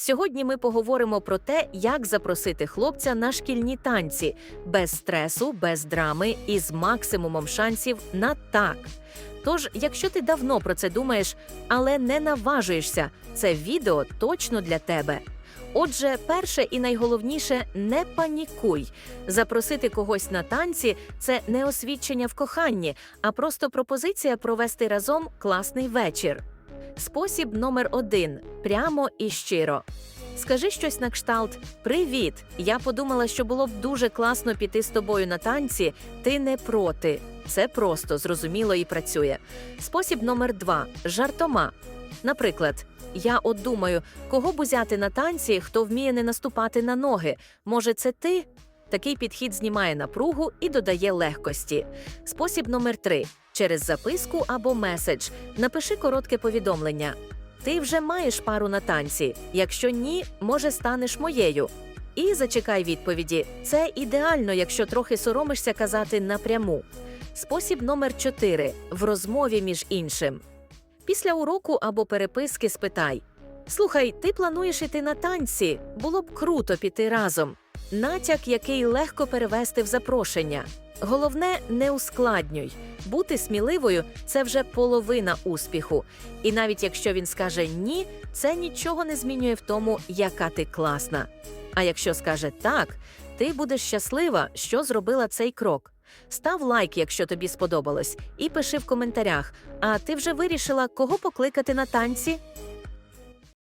Сьогодні ми поговоримо про те, як запросити хлопця на шкільні танці без стресу, без драми і з максимумом шансів на так. Тож, якщо ти давно про це думаєш, але не наважуєшся, це відео точно для тебе. Отже, перше і найголовніше не панікуй. Запросити когось на танці це не освідчення в коханні, а просто пропозиція провести разом класний вечір. Спосіб номер один прямо і щиро. Скажи щось на кшталт Привіт! Я подумала, що було б дуже класно піти з тобою на танці. Ти не проти. Це просто зрозуміло і працює. Спосіб номер два жартома. Наприклад, я от думаю, кого б узяти на танці, хто вміє не наступати на ноги. Може, це ти? Такий підхід знімає напругу і додає легкості. Спосіб номер три через записку або меседж. Напиши коротке повідомлення. Ти вже маєш пару на танці. Якщо ні, може станеш моєю. І зачекай відповіді. Це ідеально, якщо трохи соромишся казати напряму. Спосіб номер 4 в розмові між іншим. Після уроку або переписки спитай: Слухай, ти плануєш іти на танці? Було б круто піти разом. Натяк, який легко перевести в запрошення. Головне, не ускладнюй. Бути сміливою це вже половина успіху. І навіть якщо він скаже ні, це нічого не змінює в тому, яка ти класна. А якщо скаже так, ти будеш щаслива, що зробила цей крок. Став лайк, якщо тобі сподобалось, і пиши в коментарях. А ти вже вирішила, кого покликати на танці?